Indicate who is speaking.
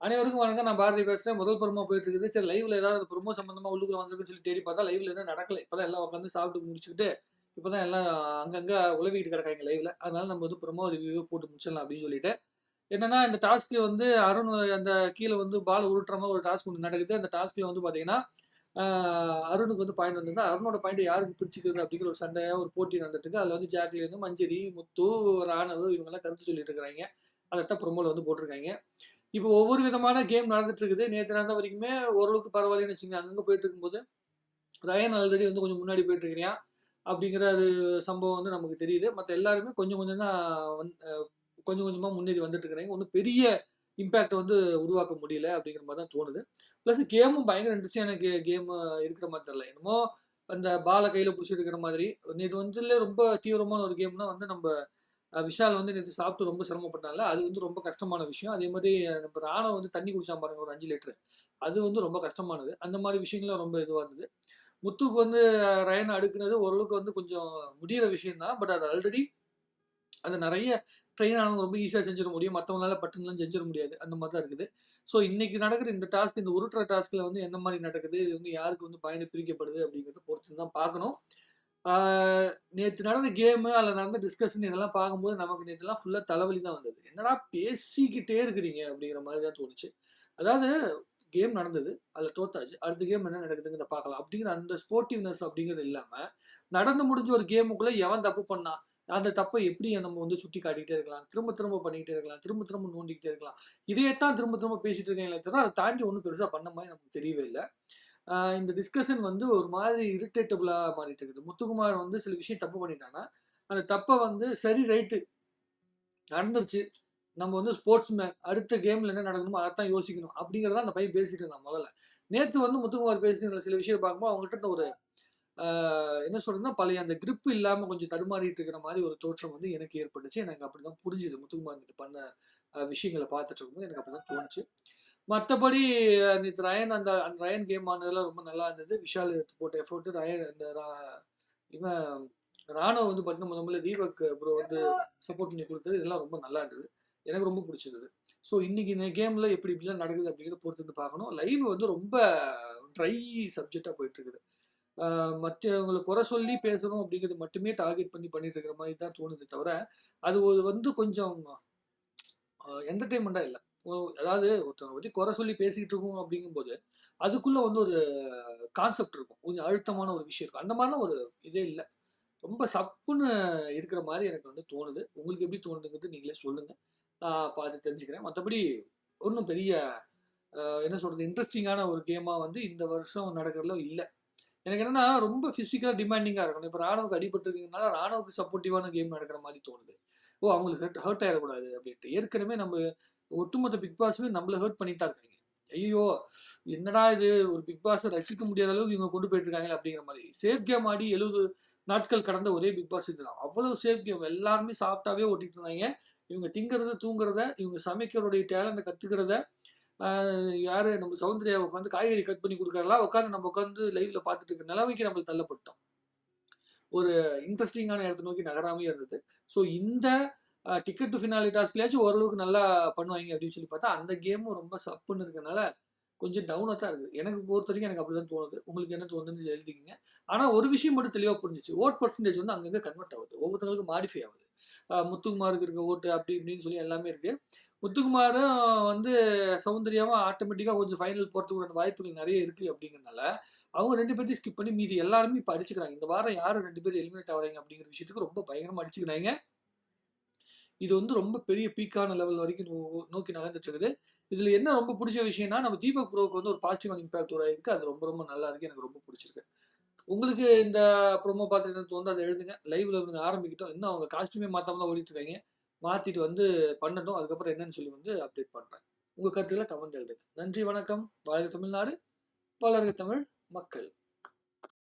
Speaker 1: அனைவருக்கும் வணக்கம். நான் பாரதி பேசுகிறேன் முதல் பருமா போயிட்டு இருக்குது சரி லைவ்ல ஏதாவது ப்ரோமோ சம்பந்தமா உள்ளுக்குள்ள வந்திருக்குன்னு சொல்லி தேடி பார்த்தா லைவ்ல எதுவும் நடக்கல. இப்பதான் எல்லாம் உட்காந்து சாப்பிட்டு முடிச்சுக்கிட்டு இப்பதான் எல்லாம் அங்கங்க உழவிட்டு கிடக்காங்க லைவ்ல அதனால நம்ம வந்து ப்ரோமோ ரிவ்யூ போட்டு முடிச்சிடலாம் அப்படின்னு சொல்லிட்டு. என்னன்னா இந்த டாஸ்க்கு வந்து அருண் அந்த கீழே வந்து பால் உருட்டுற மாதிரி ஒரு டாஸ்க் ஒன்று நடக்குது. அந்த டாஸ்க்ல வந்து பாத்தீங்கன்னா அருணுக்கு வந்து பாயிண்ட் வந்திருந்தா அருணோட பாயிண்ட் யாருக்கு பிடிச்சிக்கிறது அப்படிங்கிற ஒரு சண்டையா ஒரு போட்டி நடந்துட்டு அதுல வந்து ஜாக்லி வந்து மஞ்சரி முத்து ராணவ் இவங்கெல்லாம் கருத்து சொல்லிட்டு இருக்கிறாங்க. அதைத்தான் ப்ரோமோல வந்து போட்டிருக்காங்க. இப்போ ஒவ்வொரு விதமான கேம் நடந்துட்டு இருக்குது நேற்று நடந்த வரைக்குமே ஓரளவுக்கு பரவாயில்லன்னு வச்சுக்கோங்க. அங்கங்கே போயிட்டு இருக்கும்போது ரயன் ஆல்ரெடி வந்து கொஞ்சம் முன்னாடி போயிட்டு இருக்கிறான் அப்படிங்கிற அது சம்பவம் வந்து நமக்கு தெரியுது. மற்ற எல்லாருமே கொஞ்சம் கொஞ்சம் தான் வந்து கொஞ்சம் கொஞ்சமாக முன்னேறி வந்துட்டு இருக்கிறாங்க ஒன்றும் பெரிய இம்பேக்ட் வந்து உருவாக்க முடியல அப்படிங்கிற மாதிரி தான் தோணுது. ப்ளஸ் கேமும் பயங்கர இன்ட்ரெஸ்டிங்கான கே கேம் இருக்கிற மாதிரி தெரியல. என்னமோ அந்த பாலை கையில் பிடிச்சி இருக்கிற மாதிரி. நேற்று வந்து ரொம்ப தீவிரமான ஒரு கேம்னா வந்து நம்ம விஷால் வந்து நேற்று சாப்பிட்டு ரொம்ப சிரமப்பட்டால அது வந்து ரொம்ப கஷ்டமான விஷயம். அதே மாதிரி நம்ம ராணவ வந்து தண்ணி குடிச்சா பாருங்க ஒரு அஞ்சு லிட்டரு. அது வந்து ரொம்ப கஷ்டமானது. அந்த மாதிரி விஷயங்கள்லாம் ரொம்ப இதுவாக இருந்தது. முத்துக்கு வந்து அஹ், ரயனை அடுக்குனது ஓரளவுக்கு வந்து கொஞ்சம் முடியிற விஷயம்தான். பட் அது ஆல்ரெடி அது நிறைய ட்ரெயின் ஆனவங்க ரொம்ப ஈஸியாக செஞ்சிட முடியும். மற்றவங்களால பட்டுலாம் செஞ்சிட முடியாது. அந்த மாதிரி தான் இருக்குது. ஸோ இன்னைக்கு நடக்கிற இந்த டாஸ்க் இந்த உருட்டுற டாஸ்கில் வந்து என்ன மாதிரி நடக்குது? இது வந்து யாருக்கு வந்து பயணம் பிரிக்கப்படுது அப்படிங்கிறத பொறுத்து தான் பார்க்கணும். நேற்று நடந்த கேமு அதில் நடந்த டிஸ்கஷன் இதெல்லாம் பார்க்கும்போது நமக்கு நேற்றுலாம் ஃபுல்லாக தலைவலி தான் வந்தது. என்னடா பேசிக்கிட்டே இருக்கிறீங்க அப்படிங்கிற மாதிரி தான் தோணுச்சு. அதாவது கேம் நடந்தது அதில் தோத்தாச்சு. அடுத்த கேம் என்ன நடக்குதுங்கிறத பார்க்கலாம். அப்படிங்கிற அந்த ஸ்போர்ட்டிவ்னஸ் அப்படிங்கிறது இல்லாமல் நடந்து முடிஞ்ச ஒரு கேமுக்குள்ளே எவன் தப்பு பண்ணான் அந்த தப்பை எப்படி நம்ம வந்து சுட்டி காட்டிக்கிட்டே இருக்கலாம் திரும்ப திரும்ப பண்ணிக்கிட்டே இருக்கலாம் திரும்ப திரும்ப நோண்டிக்கிட்டே இருக்கலாம். இதையே தான் திரும்ப திரும்ப பேசிகிட்டு இருக்காங்களே தவிர அதை தாண்டி ஒன்றும் பெருசாக பண்ண மாதிரி நமக்கு தெரியவே இல்லை. இந்த டிஸ்கஷன் வந்து ஒரு மாதிரி இரிட்டேட்டபுளாக மாறிட்டு இருக்குது. முத்துக்குமார் வந்து சில விஷயம் தப்பு பண்ணிட்டாங்கன்னா அந்த தப்பை வந்து சரி ரைட்டு நடந்துருச்சு. நம்ம வந்து ஸ்போர்ட்ஸ் மேன் அடுத்த கேமில் என்ன நடக்கணுமோ அதைத்தான் யோசிக்கணும் அப்படிங்கிறத அந்த பையன் பேசிட்டு இருந்தான் முதல்ல. நேற்று வந்து முத்துக்குமார் பேசிட்டு சில விஷயம் பார்க்கும்போது அவங்ககிட்ட இருந்த ஒரு என்ன சொல்றதுன்னா பழைய அந்த கிரிப் இல்லாமல் கொஞ்சம் தடுமாறிட்டு இருக்கிற மாதிரி ஒரு தோற்றம் வந்து எனக்கு ஏற்பட்டுச்சு. எனக்கு அப்படிதான் புரிஞ்சுது. முத்துக்குமார் கிட்ட பண்ண விஷயங்களை பார்த்துட்டு இருக்கும்போது எனக்கு அப்படிதான் தோணுச்சு. மற்றபடி நேற்று ரயன் அந்த அந்த ரயன் கேம் ஆனதெல்லாம் ரொம்ப நல்லா இருந்தது. விஷால் எடுத்து போட்ட எஃபோர்ட் ரயன் அந்த ரா- இவன் ராணுவ வந்து பார்த்தீங்கன்னா முதல்ல தீபக் ப்ரோ வந்து சப்போர்ட் பண்ணி கொடுத்தது. இதெல்லாம் ரொம்ப நல்லா இருந்தது. எனக்கு ரொம்ப பிடிச்சிருந்தது. ஸோ இன்னைக்கு இந்த கேம்ல எப்படி இப்படிலாம் நடக்குது அப்படிங்கிறத பொறுத்து வந்து பார்க்கணும். லைவ் வந்து ரொம்ப ட்ரை சப்ஜெக்டாக போயிட்டு இருக்குது. மற்றவங்களை குறை சொல்லி பேசணும் அப்படிங்கிறது மட்டுமே டார்கெட் பண்ணி பண்ணிட்டு இருக்கிற மாதிரி தான் தோணுது தவிர அது ஒரு வந்து கொஞ்சம் என்டர்டெயின்மெண்ட்டாக இல்லை. அதாவது ஒருத்தவங்க பற்றி குறை சொல்லி பேசிக்கிட்டு இருக்கோம் அப்படிங்கும்போது அதுக்குள்ளே வந்து ஒரு கான்செப்ட் இருக்கும். கொஞ்சம் அழுத்தமான ஒரு விஷயம் இருக்கும். அந்த மாதிரிலாம் ஒரு இதே இல்லை. ரொம்ப சப்புன்னு இருக்கிற மாதிரி எனக்கு வந்து தோணுது. உங்களுக்கு எப்படி தோணுதுங்கிறது நீங்களே சொல்லுங்கள் நான் பார்த்து தெரிஞ்சுக்கிறேன். மற்றபடி ஒன்றும் பெரிய என்ன சொல்கிறது இன்ட்ரெஸ்டிங்கான ஒரு கேமாக வந்து இந்த வருஷம் நடக்கிறதுல இல்லை. எனக்கு என்னன்னா ரொம்ப ஃபிசிக்கலாக டிமாண்டிங்காக இருக்கணும். இப்போ ராணுவுக்கு அடிபட்டிருக்கீங்கனால ராணுவுக்கு சப்போர்ட்டிவான கேம் நடக்கிற மாதிரி தோணுது. ஓ அவங்களுக்கு ஹர்ட் ஹர்ட் ஆகிடக்கூடாது அப்படின்ட்டு. ஏற்கனவே நம்ம ஒட்டுமொத்த பிக் பாஸுமே நம்மளை ஹர்ட் பண்ணிட்டு தான் இருக்காங்க. ஐயோ என்னடா இது? ஒரு பிக் பாஸை ரசிக்க முடியாத அளவுக்கு இவங்க கொண்டு போயிட்டு அப்படிங்கிற மாதிரி. சேஃப் கேம் ஆடி எழுபது நாட்கள் கடந்த ஒரே பிக் பாஸ் இதுதான் அவ்வளவு சேஃப் கேம் எல்லாருமே சாஃப்டாகவே ஓட்டிட்டு இருந்தாங்க. இவங்க திங்கிறத தூங்குறத இவங்க சமைக்கிறோடைய டேலண்ட்டை கற்றுக்கிறத யார்? நம்ம சௌந்தர்யா உட்காந்து காய்கறி கட் பண்ணி கொடுக்கறலாம் உட்காந்து நம்ம உட்காந்து லைவில் பார்த்துட்டு இருக்க நிலைமைக்கு நம்மளுக்கு தள்ளப்பட்டோம் ஒரு இன்ட்ரெஸ்டிங்கான இடத்தை நோக்கி நகராமே இருந்தது. ஸோ இந்த டிக்கெட் டு ஃபினாலி டாஸ்க்லேயாச்சும் ஓரளவுக்கு நல்லா பண்ணுவாங்க அப்படின்னு சொல்லி பார்த்தா அந்த கேமும் ரொம்ப சப்புன்னு இருக்கனால கொஞ்சம் டவுனாக தான் இருக்குது எனக்கு பொறுத்த வரைக்கும் எனக்கு அப்படி தான் தோணுது. உங்களுக்கு என்ன தோணுதுன்னு எழுதிக்கிங்க. ஆனால் ஒரு விஷயம் மட்டும் தெளிவாக புரிஞ்சிச்சு. ஓட் பர்சன்டேஜ் வந்து அங்கங்கே கன்வெர்ட் ஆகுது. ஒவ்வொருத்தங்களுக்கும் மாடிஃபை ஆகுது. முத்துக்குமாருக்கு இருக்க ஓட்டு அப்படி இப்படின்னு சொல்லி எல்லாமே இருக்குது முத்துக்குமாரும் வந்து சௌந்தர்யாவும் ஆட்டோமேட்டிக்காக கொஞ்சம் ஃபைனல் போகிறதுக்கு வாய்ப்புகள் நிறைய இருக்குது அப்படிங்கிறதுனால அவங்க ரெண்டு பேர்த்தையும் ஸ்கிப் பண்ணி மீதி எல்லாருமே இப்போ அடிச்சுக்கிறாங்க. இந்த வாரம் யாரும் ரெண்டு பேரும் எலிமினேட் ஆகிறாங்க அப்படிங்கிற விஷயத்துக்கு ரொம்ப பயங்கரமாக அடிச்சுக்கிறாங்க. இது வந்து ரொம்ப பெரிய பீக்கான லெவல் வரைக்கும் நோ- நோக்கி நகர்ந்துட்டு இருக்குது இதில் என்ன ரொம்ப பிடிச்ச விஷயம்னா நம்ம தீபக் ப்ரோவுக்கு வந்து ஒரு பாசிட்டிவான இம்பாக்ட் உருவாயிருக்கு அது ரொம்ப ரொம்ப நல்லா இருக்கு. எனக்கு ரொம்ப பிடிச்சிருக்கு. உங்களுக்கு இந்த ப்ரோமோ பார்த்து என்ன தோணுது அதை எழுதுங்க. லைவ்ல இவங்க ஆரம்பிக்கிட்டோம். இன்னும் அவங்க காஸ்டியூமே மாற்றாமல் தான் ஓடிட்டு இருக்காங்க மாற்றிட்டு வந்து பண்ணட்டும். அதுக்கப்புறம் என்னன்னு சொல்லி வந்து அப்டேட் பண்ணுறேன் உங்கள் கருத்துக்களை கமெண்ட் எழுதுங்க. நன்றி வணக்கம். வாழ்க தமிழ்நாடு. வளர்க தமிழ் மக்கள்.